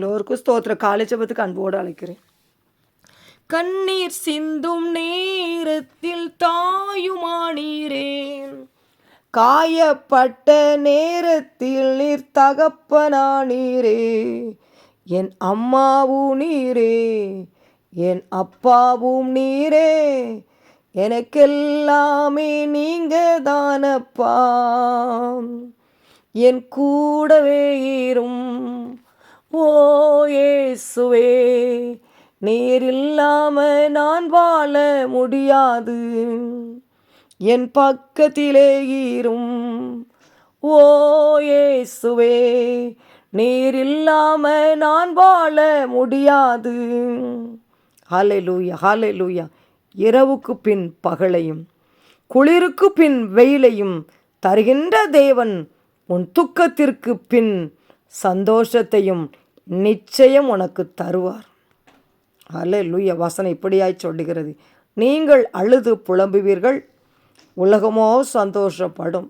எல்லோருக்கும் ஸ்தோத்திர காலை ஜெபத்துக்கு அன்போடு அழைக்கிறேன். கண்ணீர் சிந்தும் நேரத்தில் தாயுமானீரேன் காயப்பட்ட நேரத்தில் நீர் தகப்பனானீரே. என் அம்மாவும் நீரே. என் அப்பாவும் நீரே. எனக்கெல்லாமே நீங்க தானப்பா என் கூடவே இரும் ஓ இயேசுவே நீர் இல்லாம நான் வாழ முடியாது. என் பக்கத்திலே ஈரும். ஓயேசுவே இயேசுவே நீர் இல்லாம நான் வாழ முடியாது. ஹalleluya லூயா இரவுக்கு பின் பகலையும் குளிருக்கு பின் வெயிலையும் தருகின்ற தேவன் உன் துக்கத்திற்கு பின் சந்தோஷத்தையும் நிச்சயம் உனக்கு தருவார். அல்ல லூய வசனம் இப்படியாய் சொல்லுகிறது. நீங்கள் அழுது புலம்புவீர்கள் உலகமோ சந்தோஷப்படும்.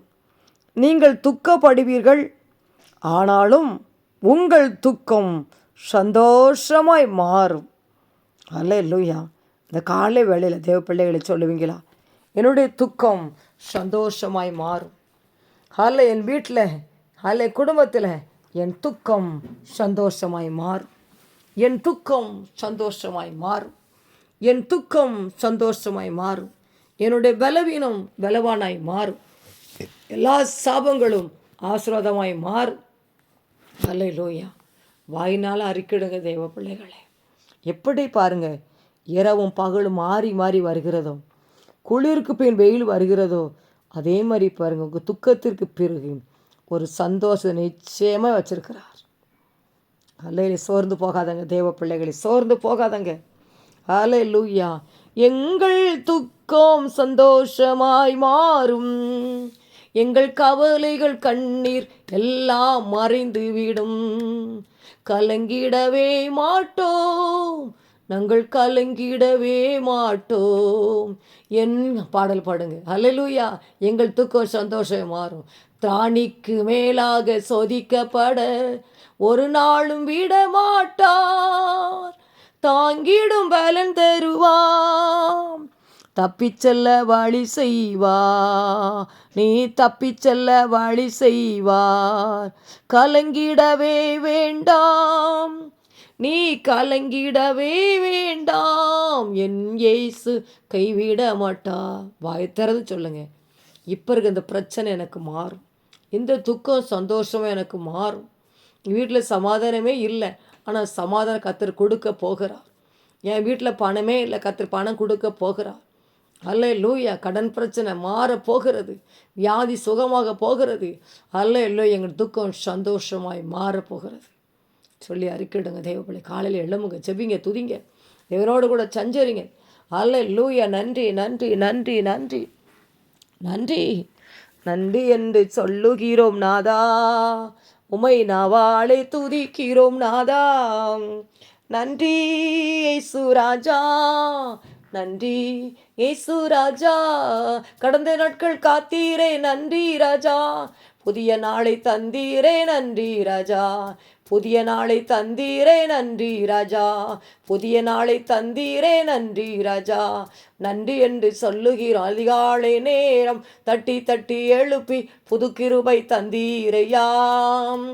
நீங்கள் துக்கப்படுவீர்கள் ஆனாலும் உங்கள் துக்கம் சந்தோஷமாய் மாறும். அல்ல லூயா இந்த காலை வேளையில் தேவ பிள்ளைகளை சொல்லுவீங்களா? என்னுடைய துக்கம் சந்தோஷமாய் மாறும். அல்ல என் வீட்டில் அல்ல குடும்பத்தில் என் துக்கம் சந்தோஷமாய் மாறும். என் துக்கம் சந்தோஷமாய் மாறும். என் துக்கம் சந்தோஷமாய் மாறும். என்னுடைய பலவீனம் பலவானாய் மாறும். எல்லா சாபங்களும் ஆசீர்வாதமாய் மாறும். அல்லேலூயா. வாயினால் அறிக்கிடுங்க தேவ பிள்ளைகளே. எப்படி பாருங்கள் இரவும் பகலும் மாறி மாறி வருகிறதோ குளிருக்கு பின் வெயில் வருகிறதோ அதே மாதிரி பாருங்கள் உங்கள் துக்கத்திற்கு பிறகு ஒரு சந்தோஷம் நிச்சயமாக வச்சிருக்கிறார். அல்லையில சோர்ந்து போகாதங்க தேவ பிள்ளைகளை சோர்ந்து போகாதங்க. அலை லூயா எங்கள் துக்கம் சந்தோஷமாய் மாறும். எங்கள் கவலைகள் கண்ணீர் எல்லாம் மறைந்து விடும் கலங்கிடவே மாட்டோம். நாங்கள் கலங்கிடவே மாட்டோம். என் பாடல் பாடுங்க. அல்லேலூயா எங்கள் துக்கம் சந்தோஷம் மாறும். திராணிக்கு மேலாக சோதிக்கப்பட ஒரு நாளும் விட மாட்டார். தாங்கிடும் பலன் தருவாம் தப்பிச்செல்ல வழி செய்வா. நீ தப்பிச்செல்ல வழி செய்வார். கலங்கிடவே வேண்டாம். நீ கலங்கிடவே வேண்டாம். என் ஏசு கைவிட மாட்டா. வாய் சொல்லுங்க. இப்போ இருக்க இந்த பிரச்சனை எனக்கு மாறும். இந்த துக்கம் சந்தோஷமும் எனக்கு மாறும். வீட்டில் சமாதானமே இல்லை. ஆனால் சமாதானம் கத்தர் கொடுக்க போகிறார். என் வீட்டில் பணமே இல்லை. கத்தர் பணம் கொடுக்க போகிறார். அல்ல லூயா கடன் பிரச்சனை மாற போகிறது. வியாதி சுகமாக போகிறது. அல்ல இல்லோ எங்கள் துக்கம் சந்தோஷமாய் மாற போகிறது. சொல்லி அறிக்கிடுங்க. தேவப்பிள்ளை காலையில் எழுமுங்க செவிங்க துதிங்க. தேவனோடு கூட சஞ்சரிங்க. அல்ல லூயா நன்றி நன்றி நன்றி நன்றி. நன்றி. நன்றி என்று சொல்லுகிறோம் நாதா. உமை நாவாளை துதிக்கிறோம் நாதா. நன்றி இயேசு நன்றி இயேசு ராஜா. கடந்த நாட்கள் காத்தீரே நன்றி ராஜா. புதிய நாளை தந்தீரே நன்றி ராஜா. புதிய நாளை தந்தீரே நன்றி ராஜா. புதிய நாளை தந்தீரே நன்றி ராஜா. நன்றி என்று சொல்லுகிறோம் அதிகாலை நேரம் தட்டி தட்டி எழுப்பி புது கிருபை தந்தீரையாம்.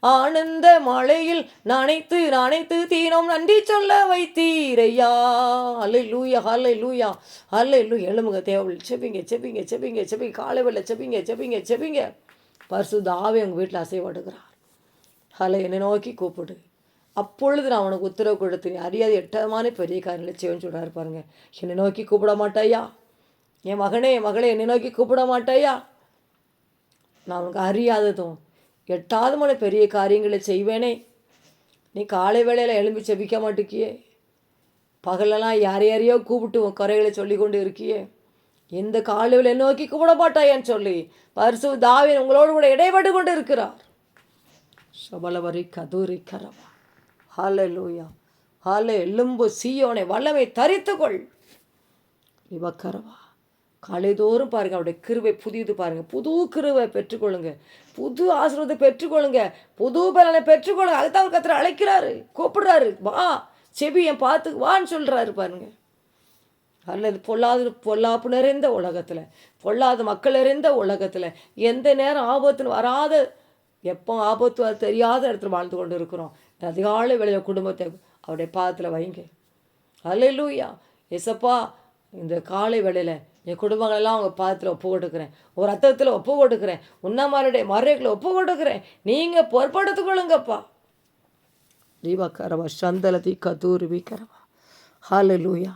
ஆனந்த மழையில் நனைத்து நனைத்து தீனம் நன்றி சொல்ல வைத்தீரையா அலை லூயா அல்லை லூயா அல்லை லூ எழுமுக தேவள் செபிங்க செபிங்க செப்பிங்க செபிங்க. காலை வெள்ள செபிங்க செப்பிங்க செப்பிங்க பரிசுதாவே உங்கள் வீட்டில் அசைவாடுகிறார் ஹலை என்னை நோக்கி கூப்பிடு. அப்பொழுது நான் உனக்கு உத்தரவு கொடுத்து நீ அறியாத எட்டமான பெரிய காரியங்களை செய்வேன்னு சொல்கிறாரு பாருங்கள் என்னை நோக்கி கூப்பிட மாட்டாயா? என் மகனே என் மகளே என்னை நோக்கி கூப்பிட மாட்டாயா? நான் உனக்கு அறியாததும் எட்டாவதுமான பெரிய காரியங்களை செய்வேனே. நீ காலை வேளையில் எழும்பி செபிக்க மாட்டேக்கியே. பகலெல்லாம் யார் யாரையோ கூப்பிட்டு உன் குறைகளை சொல்லி கொண்டு இருக்கியே. எந்த காலையில் நோக்கி கூப்பிட மாட்டாயான்னு சொல்லி பரிசு தாவின் உங்களோடு கூட இடைபட்டு கொண்டு இருக்கிறார் சபலவரி கதூரி கரவா. ஹாலே லூயா ஹாலே எலும்பு சீயோனை வல்லமை தரித்துக்கொள் இவக்கரவா காலைதோறும் பாருங்கள் அவருடைய கிருவை புதியது பாருங்கள் புது கிருவை பெற்றுக்கொள்ளுங்க. புது ஆசீர்வாதத்தை பெற்றுக்கொள்ளுங்க. புது பலனை பெற்றுக்கொள்ளுங்க. அதுதான் அவர் கத்திர அழைக்கிறாரு கூப்பிடுறாரு. வா செவி என் பார்த்து வான்னு சொல்கிறாரு பாருங்கள் அல்லது பொல்லாத பொல்லாப்பு நிறைந்த உலகத்தில் பொல்லாத மக்கள் நிறைந்த உலகத்தில் எந்த நேரம் ஆபத்துன்னு வராத எப்போ ஆபத்து வர தெரியாத இடத்துல வாழ்ந்து கொண்டு இருக்கிறோம் அதிகாலை விளைய குடும்பத்தை அவருடைய பாதத்தில் வைங்க. அல்லூயா எசப்பா இந்த காலை வேளையில் என் குடும்பங்களெல்லாம் அவங்க பாதத்தில் ஒப்பு கொடுக்குறேன். ஒரு அர்த்தத்தில் ஒப்பு கொடுக்குறேன். உன்னமாருடைய மறைகளை ஒப்பு கொடுக்குறேன். நீங்கள் பொறுப்படுத்திக் தீபா கரவா சந்தலதி கதூர் கரவா ஹalleluya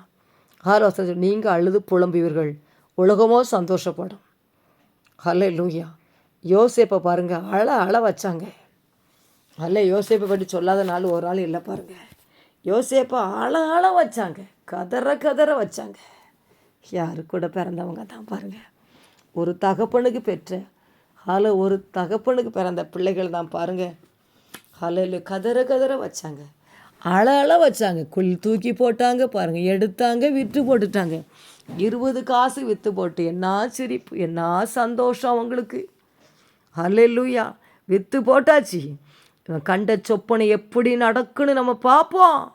ஆலோசனை நீங்கள் அழுது புலம்புவீர்கள். உலகமோ சந்தோஷப்படும். ஹalleluya யோசேப்பை பாருங்கள் அழ அழ வச்சாங்க. அல்ல யோசேப்பை பற்றி சொல்லாத நாள் ஒரு ஆள் இல்லை பாருங்கள் யோசேப்பை அழ அழ வச்சாங்க. கதற கதற வச்சாங்க. யாரு கூட பிறந்தவங்க தான் பாருங்கள் ஒரு தகப்பனுக்கு பெற்ற ஹால ஒரு தகப்பனுக்கு பிறந்த பிள்ளைகள் தான் பாருங்கள் ஹலையில் கதற கதற வச்சாங்க. அழ வச்சாங்க. குள் தூக்கி போட்டாங்க பாருங்கள் எடுத்தாங்க விற்று போட்டுட்டாங்க. இருபது காசு விற்று போட்டு என்ன சிரிப்பு என்ன சந்தோஷம் அவங்களுக்கு. அல்லூயா விற்று போட்டாச்சு. இவன் கண்ட சொப்பனை எப்படி நடக்குன்னு நம்ம பார்ப்போம்.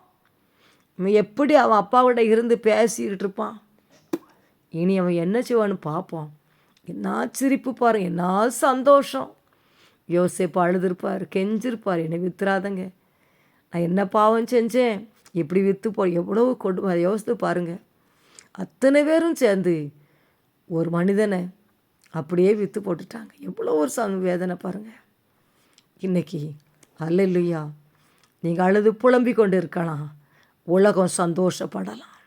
இவன் எப்படி அவன் அப்பாவோட இருந்து பேசிக்கிட்டு இருப்பான். இனி அவன் என்ன செய்வான்னு பார்ப்போம். என்ன சிரிப்பு பாருங்க என்ன சந்தோஷம். யோசிப்பு அழுதுருப்பார் கெஞ்சிருப்பார் என்னை வித்துறாதங்க. நான் என்ன பாவம் செஞ்சேன்? இப்படி விற்று போ எவ்வளோ கொடு அதை யோசித்து பாருங்கள் அத்தனை பேரும் சேர்ந்து ஒரு மனிதனை அப்படியே விற்று போட்டுட்டாங்க. எவ்வளோ ஒரு ச வேதனை பாருங்கள் இன்னைக்கு இல்லையா நீங்கள் அழுது புலம்பிக் கொண்டு இருக்கலாம் உலகம் சந்தோஷப்படலாம்.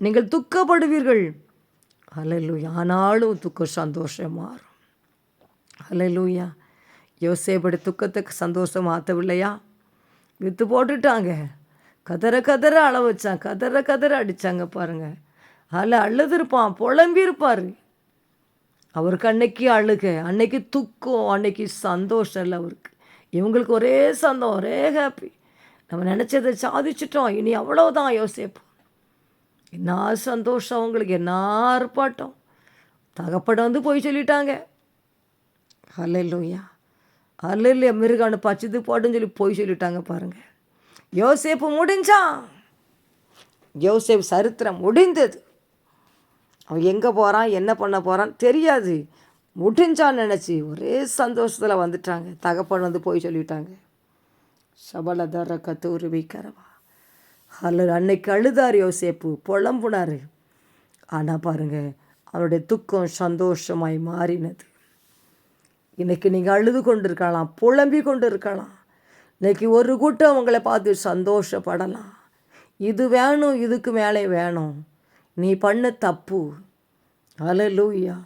நீங்கள் துக்கப்படுவீர்கள். அல்லையா ஆனாலும் துக்கம் சந்தோஷம் மாறும். அல்லையா யோசேபடி துக்கத்துக்கு சந்தோஷம் மாற்றவில்லையா? விற்று போட்டுட்டாங்க. கதற கதற அள வச்சான். கதற கதற அடித்தாங்க பாருங்க. அதில் அழுதுருப்பான். புலம்பியிருப்பார். அவருக்கு அன்னைக்கு அழுக அன்னைக்கு துக்கம் அன்னைக்கு சந்தோஷம் இல்லை அவருக்கு. இவங்களுக்கு ஒரே சந்தோஷம் ஒரே ஹாப்பி நம்ம நினச்சதை சாதிச்சிட்டோம். இனி அவ்வளோதான் யோசிப்போம். என்ன சந்தோஷம் அவங்களுக்கு என்ன ஆர்ப்பாட்டம். தகப்படம் வந்து போய் சொல்லிட்டாங்க. அல்லையா அல்லையா மிருகானு பச்சது போட்டுன்னு சொல்லி போய் சொல்லிட்டாங்க பாருங்கள் யோசேப்பு முடிஞ்சான். யோசேப் சரித்திரம் முடிந்தது. அவன் எங்கே போகிறான் என்ன பண்ண போகிறான் தெரியாது. முடிஞ்சான்னு நினச்சி ஒரே சந்தோஷத்தில் வந்துட்டாங்க. தகப்பன் வந்து போய் சொல்லிட்டாங்க. சபலதர கத்தூர் கரவா அல்ல அன்னைக்கு அழுதார் யோசேப்பு புலம்புனார். ஆனால் பாருங்கள் அவனுடைய துக்கம் சந்தோஷமாய் மாறினது. இன்றைக்கி நீங்கள் அழுது கொண்டு இருக்கலாம் புலம்பி கொண்டு இருக்கலாம் இன்றைக்கி ஒரு கூட்டம் உங்களை பார்த்து சந்தோஷப்படலாம். இது வேணும் இதுக்கு மேலே வேணும். நீ பண்ண தப்பு. அலலூயா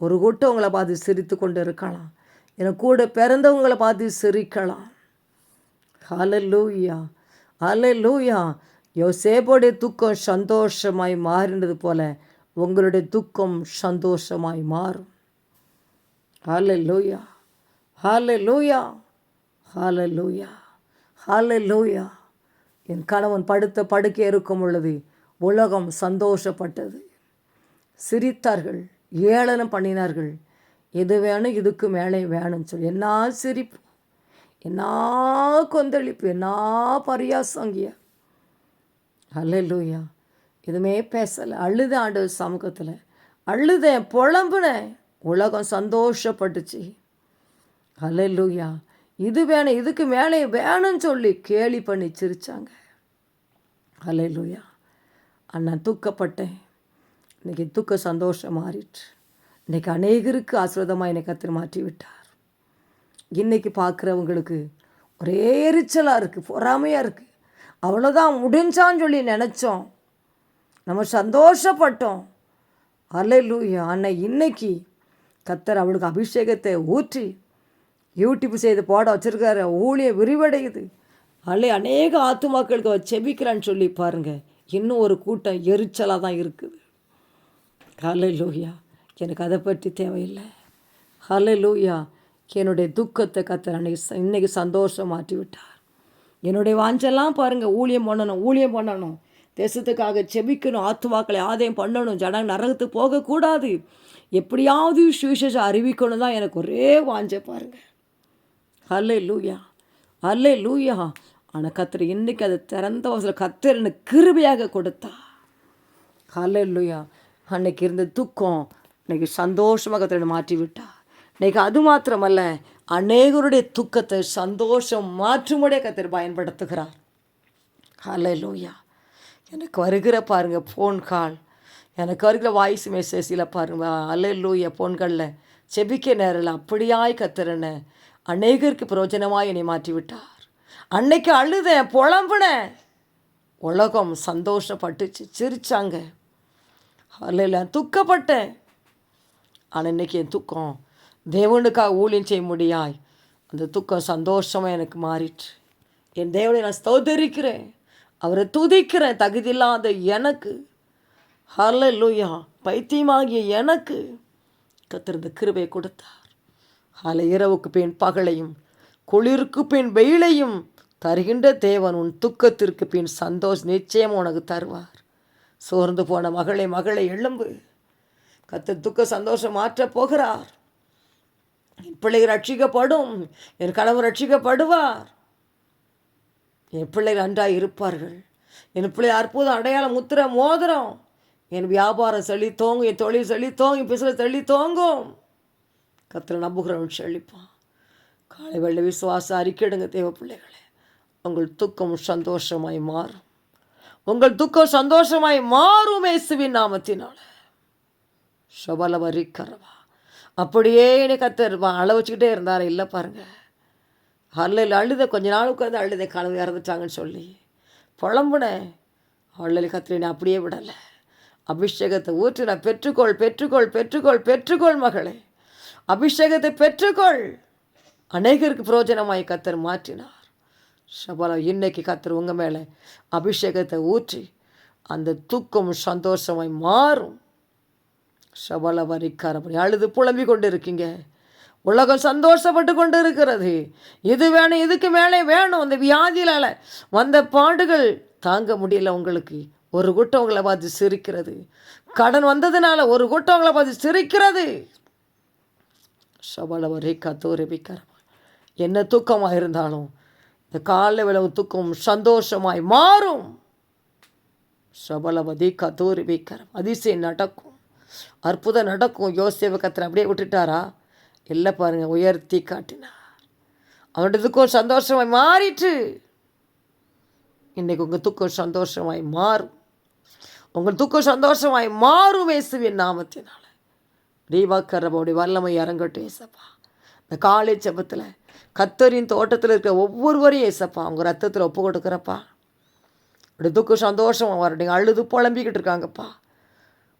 ஒரு கூட்டம் உங்களை பார்த்து சிரித்து கொண்டு இருக்கலாம் எனக்கு கூட பிறந்தவங்களை பார்த்து சிரிக்கலாம். அல லூயா அல லூயா யோசேபோடைய துக்கம் சந்தோஷமாய் மாறினது போல உங்களுடைய துக்கம் சந்தோஷமாய் மாறும். ஹalleluya ஹalleluya ஹalleluya லூயா என் கணவன் படுத்த படுக்கை இருக்கும் பொழுது உலகம் சந்தோஷப்பட்டது. சிரித்தார்கள் ஏளனம் பண்ணினார்கள். எது வேணும் இதுக்கு மேலே வேணும்னு சொல்லி என்ன சிரிப்பு என்ன கொந்தளிப்பு என்ன பரியாசங்கிய. அல்லூயா எதுவுமே பேசலை. அழுத ஆண்டு சமூகத்தில். அழுதேன் புலம்புனேன். உலகம் சந்தோஷப்பட்டுச்சு அல்லூயா இது வேணும் இதுக்கு மேலே வேணும்னு சொல்லி கேலி பண்ணி சிரித்தாங்க அல்லூயா அண்ணன் தூக்கப்பட்டேன். இன்றைக்கி தூக்க சந்தோஷம் மாறிட்டு இன்றைக்கி அநேகருக்கு ஆசிரதமாக என்னை கத்திர மாற்றி விட்டார் இன்றைக்கி பார்க்குறவங்களுக்கு ஒரே எரிச்சலாக இருக்குது பொறாமையாக இருக்குது அவ்வளோதான் முடிஞ்சான்னு சொல்லி நினச்சோம். நம்ம சந்தோஷப்பட்டோம். அலையிலூயா அன்னை இன்னைக்கு கத்தர் அவளுக்கு அபிஷேகத்தை ஊற்றி யூடியூப் செய்து போட வச்சுருக்காரு. ஊழியம் விரிவடையுது. அல்ல அநேக ஆத்துமாக்களுக்கு அவர் செபிக்கிறான்னு சொல்லி பாருங்கள் இன்னும் ஒரு கூட்டம் எரிச்சலாக தான் இருக்குது. ஹலை லூயா எனக்கு அதை பற்றி தேவையில்லை. ஹலை லூயா என்னுடைய துக்கத்தை கத்தர் அன்னைக்கு இன்னைக்கு சந்தோஷம் மாற்றி விட்டார் என்னுடைய வாஞ்செல்லாம் பாருங்கள் ஊழியம் பண்ணணும் ஊழியம் பண்ணணும். தேசத்துக்காக செபிக்கணும் ஆத்துவாக்களை ஆதாயம் பண்ணணும். ஜனங்க நரகத்துக்கு போகக்கூடாது. எப்படியாவது சுவிசேஷம் அறிவிக்கணும் தான் எனக்கு ஒரே வாஞ்ச பாருங்க. அல்லே லூயா அல்லே லூயா ஆனால் கத்திர இன்னைக்கு அது திறந்த வாசல் கத்திர எனக்கு கிருபையாக கொடுத்தா. அல்லே லூயா அன்னைக்கு இருந்த துக்கம் இன்னைக்கு சந்தோஷமாக கத்தரை மாற்றி விட்டா இன்னைக்கு அது மாத்திரமல்ல அநேகருடைய துக்கத்தை சந்தோஷம் மாற்றுமுடைய கத்திர பயன்படுத்துகிறார். அல்லே லூயா எனக்கு வருகிற பாருங்கள் ஃபோன் கால். எனக்கு இருக்கிற வாய்ஸ் மெசேஜில் பாருங்கள் அல்லே போன்களில். செபிக்க நேரில் அப்படியாய் கத்துறன அநேகருக்கு பிரயோஜனமாய் என்னை மாற்றி விட்டார் அன்னைக்கு அழுதேன் புலம்புனேன். உலகம் சந்தோஷப்பட்டுச்சு சிரிச்சாங்க. அல்ல துக்கப்பட்டேன். ஆனால் இன்னைக்கு என் துக்கம் தேவனுக்காக ஊழியம் செய்ய முடியாய். அந்த துக்கம் சந்தோஷமாக எனக்கு மாறிட்டு என் தேவனை நான் ஸ்தோதரிக்கிறேன் அவரை துதிக்கிறேன் தகுதியில்லாத எனக்கு. ஹல்ல லூயா பைத்தியமாகிய எனக்கு. கத்திருந்த கிருபை கொடுத்தார். ஹல இரவுக்கு பின் பகலையும் குளிருக்கு பின் வெயிலையும் தருகின்ற தேவன் உன் துக்கத்திற்கு பின் சந்தோஷ் நிச்சயம் உனக்கு தருவார். சோர்ந்து போன மகளை மகளை எழும்பு. கத்த துக்க சந்தோஷம் மாற்றப் போகிறார். என் பிள்ளை ரட்சிக்கப்படும் என் கணவர் ரட்சிக்கப்படுவார் என் பிள்ளைகள் அன்றாக இருப்பார்கள். என் பிள்ளை அற்புதம் அடையாளம் முத்திர மோதிரம். என் வியாபாரம் சொல்லி தோங்கும் என் தொழில் சொல்லி தோங்கும் என் சொல்லி தோங்கும் கத்திர நம்புகிறவன் செழிப்பான். காலை வெள்ள விசுவாசம் அறிக்கையிடுங்க தேவ பிள்ளைகளே. உங்கள் துக்கம் சந்தோஷமாய் மாறும். உங்கள் துக்கம் சந்தோஷமாய் மாறும் இயேசுவின் நாமத்தினால. சபலவரிக்கரவா அப்படியே என்னை கத்தர் அள வச்சுக்கிட்டே இருந்தார் இல்லை பாருங்க. அல்லையில் அழுத கொஞ்ச நாள் உட்காந்து அழுத கனவு இறந்துட்டாங்கன்னு சொல்லி. புலம்புனேன். அள்ளலி கத்திரினை அப்படியே விடலை. அபிஷேகத்தை ஊற்றின பெற்றுக்கொள் பெற்றுக்கொள் பெற்றுக்கொள் பெற்றுக்கொள் மகளே. அபிஷேகத்தை பெற்றுக்கொள். அநேகருக்கு பிரயோஜனமாய் கத்தர் மாற்றினார். சபலம் இன்னைக்கு கத்தர் உங்கள் மேலே அபிஷேகத்தை ஊற்றி அந்த துக்கம் சந்தோஷமாய் மாறும். சபல வரிக்கார அப்படி அழுது புலம்பி கொண்டு இருக்கீங்க உலகம் சந்தோஷப்பட்டு கொண்டு இருக்கிறது இது வேணும் இதுக்கு மேலே வேணும்? அந்த வியாதியிலால் வந்த பாடுகள் தாங்க முடியல உங்களுக்கு. ஒரு கூட்டம் உங்களை பார்த்து சிரிக்கிறது. கடன் வந்ததுனால ஒரு கூட்டம் உங்களை பார்த்து சிரிக்கிறது. சபலவரை கத்தோரபிக்காரமா என்ன தூக்கமாக இருந்தாலும் இந்த காலை விளவு தூக்கம் சந்தோஷமாய் மாறும். சபலவதி கத்தோரபிக்காரம் அதிசயம் நடக்கும். அற்புதம் நடக்கும். யோசேவ கத்திர அப்படியே விட்டுட்டாரா? இல்லை பாருங்கள் உயர்த்தி காட்டினார். அவனுடைய துக்கம் சந்தோஷமாய் மாறிட்டு இன்றைக்கு உங்கள் துக்கம் சந்தோஷமாய் மாறும். உங்கள் துக்கம் சந்தோஷமாய் மாறும் இயேசுவின் நாமத்தினால. தீபாக்கரபோடைய வல்லமை இறங்கட்டும் ஏசப்பா இந்த காலை ஜபத்தில் கத்தரின் தோட்டத்தில் இருக்கிற ஒவ்வொருவரையும் ஏசப்பா அவங்க ரத்தத்தில் ஒப்பு கொடுக்குறப்பா. அப்படி துக்கம் சந்தோஷமாக வரட்டும் அழுது புலம்பிக்கிட்டு இருக்காங்கப்பா.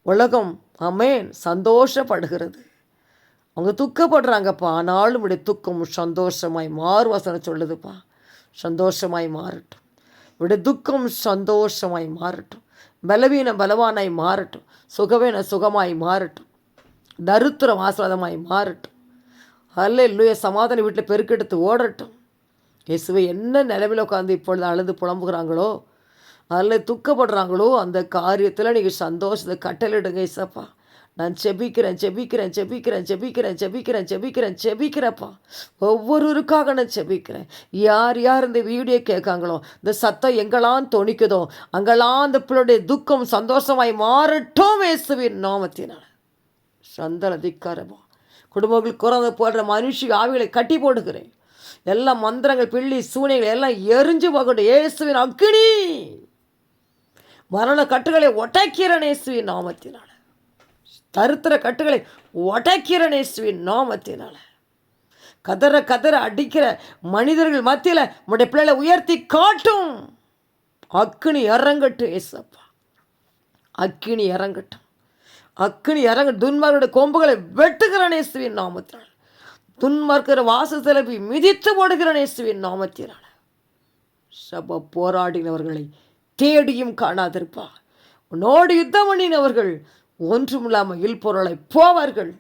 உலகம் அமேன் சந்தோஷப்படுகிறது. அவங்க துக்கப்படுறாங்கப்பா. ஆனாலும் இப்படி துக்கம் சந்தோஷமாய் மாறு வசனம் சொல்லுதுப்பா. சந்தோஷமாய் மாறட்டும். இப்படி துக்கம் சந்தோஷமாய் மாறட்டும். பலவீனம் பலவானாய் மாறட்டும். சுகவீன சுகமாய் மாறட்டும். தருத்திரம் ஆஸ்வாதமாய் மாறட்டும். அல்ல இல்லைய சமாதான வீட்டில் பெருக்கெடுத்து ஓடட்டும். இயேசுவை என்ன நிலவில் உட்காந்து இப்பொழுது அழுது புலம்புகிறாங்களோ அதில் துக்கப்படுறாங்களோ அந்த காரியத்தில் நீங்கள் சந்தோஷத்தை கட்டளிடுங்க இசப்பா நான் செபிக்கிறேன் செபிக்கிறேன் செபிக்கிறேன் செபிக்கிறேன் செபிக்கிறேன் செபிக்கிறேன் செபிக்கிறப்பா ஒவ்வொருவருக்காக நான் செபிக்கிறேன். யார் யார் இந்த வீடியோ கேட்காங்களோ இந்த சத்தம் எங்கெல்லாம் தொணிக்குதோ அங்கெல்லாம் அந்த பிள்ளைடைய துக்கம் சந்தோஷமாய் மாறட்டும் இயேசுவின் நாமத்தினால். சந்தன திக்காரமா குடும்பங்கள் குறந்து போடுற மனுஷி ஆவிகளை கட்டி போடுகிறேன். எல்லாம் மந்திரங்கள் பிள்ளி சூனைகள் எல்லாம் எரிஞ்சு போகட்டும். இயேசுவின் அக்கினி. மரண கட்டுகளை ஒட்டக்கிறேன் இயேசுவின் நாமத்தினால். தருத்திர கட்டுகளை உடைக்கிற நேசுவின் நாமத்தினால. கதற கதற அடிக்கிற மனிதர்கள் மத்தியில் உடைய பிள்ளைகளை உயர்த்தி காட்டும். அக்கினி இறங்கட்டும் ஏசப்பா. அக்கினி இறங்கட்டும். அக்கினி இறங்க துன்மார்களுடைய கொம்புகளை வெட்டுகிற நேசுவின் நாமத்தினால். துன்மார்க்கிற வாசத்தில் போய் மிதித்து போடுகிற நேசுவின் நாமத்தினால். சப போராடினவர்களை தேடியும் காணாதிருப்பா. உன்னோடு யுத்தம் பண்ணினவர்கள் ஒன்றுமில்லாமல் இல்பொருளை போவார்கள்.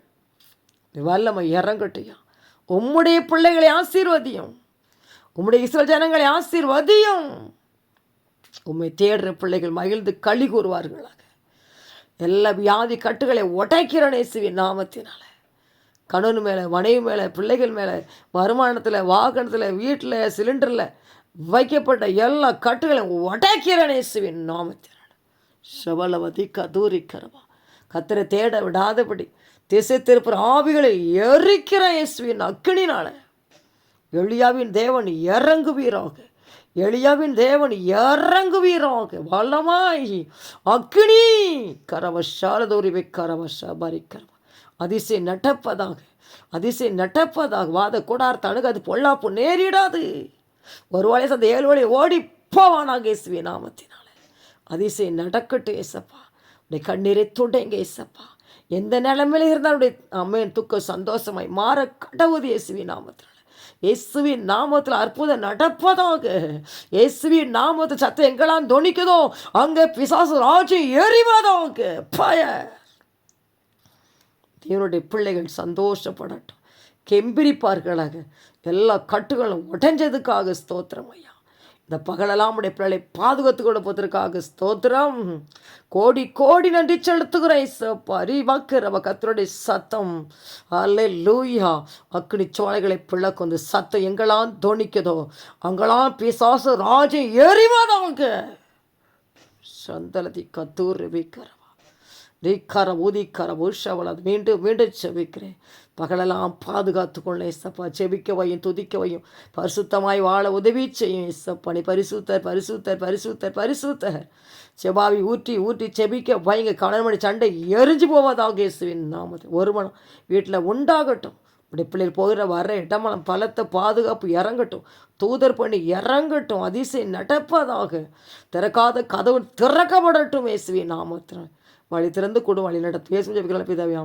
வல்லமை இறங்கட்டையும் உம்முடைய பிள்ளைகளை ஆசீர்வதியும். உம்முடைய இஸ்ரோ ஜனங்களை ஆசீர்வதியும். உம்மை தேடுற பிள்ளைகள் மகிழ்ந்து களி கூறுவார்களாக. எல்லா வியாதி கட்டுகளை உடைக்கிறனே சிவி நாமத்தினால. கணவன் மேலே மனைவி மேலே பிள்ளைகள் மேலே வருமானத்தில் வாகனத்தில் வீட்டில் சிலிண்டரில் வைக்கப்பட்ட எல்லா கட்டுகளையும் உடைக்கிறனே சிவின் நாமத்தினால. கதூரி கதூரிக்கிறவா கத்தரை தேட விடாதபடி திசை திருப்புற ஆவிகளை எரிக்கிற இயேசுவின் அக்கினினால எளியாவின் தேவன் இறங்குவீராக. எளியாவின் தேவன் இறங்குவீராக. வல்லமாய். அக்கினி. கரவஷாலதோரிவை கரவஷ பரிக்கரவ அதிசை நட்டப்பதாக. அதிசை நட்டப்பதாக. வாத கூடார் அணுக அது பொல்லாப்பு நேரிடாது. ஒரு வழி அந்த ஏழு வழி ஓடி இயேசுவின் நாமத்தினால. அதிசை நடக்கட்டும் ஏசப்பா உடைய கண்ணீரை துடைங்க ஏசப்பா. எந்த நிலைமையில இருந்தாலும் உடைய அம்மன் துக்கம் சந்தோஷமாய் மாற கடவுது இயேசுவி நாமத்தினால. இயேசுவின் நாமத்தில் அற்புதம் நடப்பதாக இயேசுவின் நாமத்தில் சத்தம் எங்கெல்லாம் துணிக்குதோ அங்கே பிசாசு ராஜி எறிவதாக பய தேவனுடைய பிள்ளைகள் சந்தோஷப்படட்டும். கெம்பிரிப்பார்களாக. எல்லா கட்டுகளும் உடைஞ்சதுக்காக ஸ்தோத்திரம் ஐயா. இந்த பகலெல்லாம் உடைய பிள்ளைகளை பாதுகாத்து கொடுப்பதற்காக ஸ்தோத்திரம். கோடி கோடி நன்றி செலுத்துகிறேன் இசப்பா அறிவாக்கிறவ கத்தருடைய சத்தம். அல்ல லூயா அக்னி சோலைகளை பிள்ளைக்கு வந்து சத்தம் எங்கெல்லாம் தோணிக்கதோ அங்கெல்லாம் பிசாசு ராஜ எறிவாதவங்க சந்தலதி கத்தூர் வைக்கிறவா ரீக்கார ஊதிக்கார உஷாவல் அது மீண்டும் மீண்டும் செபிக்கிறேன். பகலெல்லாம் பாதுகாத்து கொள்ள இசப்பா செபிக்க வையும் துதிக்க வையும் பரிசுத்தமாய் வாழ உதவி செய்யும் இசப்பா நீ பரிசுத்தர் பரிசுத்தர் பரிசுத்தர் பரிசுத்தர். செபாவி ஊற்றி ஊற்றி செபிக்க பயங்க கணவன் சண்டை எரிஞ்சு போவதாக இயேசுவின் நாமத்தை ஒருமணம் வீட்டில் உண்டாகட்டும். இப்படி போகிற வர இடமெல்லாம் பலத்த பாதுகாப்பு இறங்கட்டும். தூதர் பண்ணி இறங்கட்டும். அதிசயம் நடப்பதாக. திறக்காத கதவு திறக்கப்படட்டும் இயேசுவின் நாமத்தினால் வழி திறந்து கொடு வழி நடத்தும் இயேசு ஜெபிக்கலாம் பிதாவே